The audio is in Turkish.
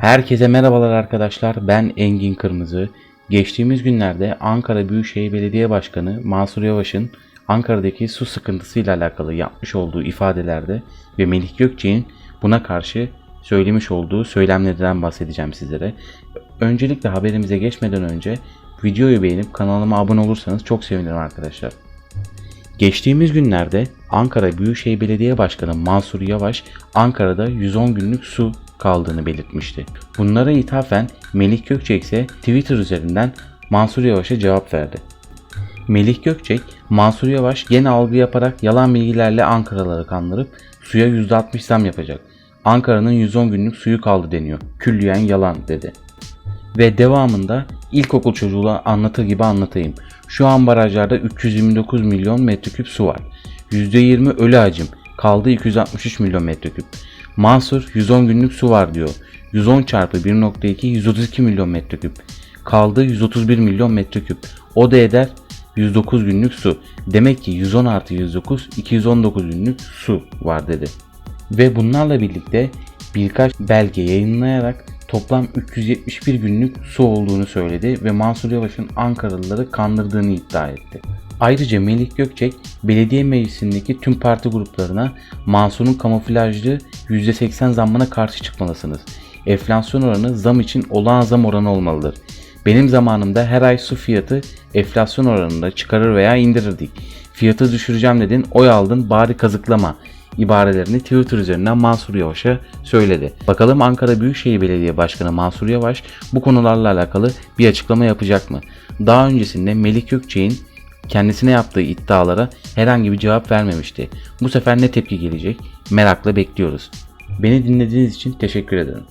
Herkese merhabalar arkadaşlar. Ben Engin Kırmızı. Geçtiğimiz günlerde Ankara Büyükşehir Belediye Başkanı Mansur Yavaş'ın Ankara'daki su sıkıntısıyla alakalı yapmış olduğu ifadelerde ve Melih Gökçe'nin buna karşı söylemiş olduğu söylemlerden bahsedeceğim sizlere. Öncelikle haberimize geçmeden önce videoyu beğenip kanalıma abone olursanız çok sevinirim arkadaşlar. Geçtiğimiz günlerde Ankara Büyükşehir Belediye Başkanı Mansur Yavaş Ankara'da 110 günlük su kaldığını belirtmişti. Bunlara ithafen Melih Gökçek ise Twitter üzerinden Mansur Yavaş'a cevap verdi. Melih Gökçek, Mansur Yavaş gene algı yaparak yalan bilgilerle Ankaralıları kandırıp suya %60 zam yapacak. Ankara'nın 110 günlük suyu kaldı deniyor. Külliyen yalan dedi. Ve devamında ilkokul çocuğuna anlatır gibi anlatayım. Şu an barajlarda 329 milyon metreküp su var. %20 ölü hacim. Kaldı 263 milyon metreküp. Mansur 110 günlük su var diyor. 110 çarpı 1.2 132 milyon metreküp. Kaldı 131 milyon metreküp. O da eder 109 günlük su. Demek ki 110 artı 109 219 günlük su var dedi. Ve bunlarla birlikte birkaç belge yayınlayarak toplam 371 günlük su olduğunu söyledi ve Mansur Yavaş'ın Ankaralıları kandırdığını iddia etti. Ayrıca Melih Gökçek belediye meclisindeki tüm parti gruplarına Mansur'un kamuflajlı %80 zammına karşı çıkmalısınız. Enflasyon oranı zam için olağan zam oranı olmalıdır. Benim zamanımda her ay su fiyatı enflasyon oranında çıkarır veya indirirdik. Fiyatı düşüreceğim dedin, oy aldın bari kazıklama ibarelerini Twitter üzerinden Mansur Yavaş'a söyledi. Bakalım Ankara Büyükşehir Belediye Başkanı Mansur Yavaş bu konularla alakalı bir açıklama yapacak mı? Daha öncesinde Melik Gökçek'in kendisine yaptığı iddialara herhangi bir cevap vermemişti. Bu sefer ne tepki gelecek? Merakla bekliyoruz. Beni dinlediğiniz için teşekkür ederim.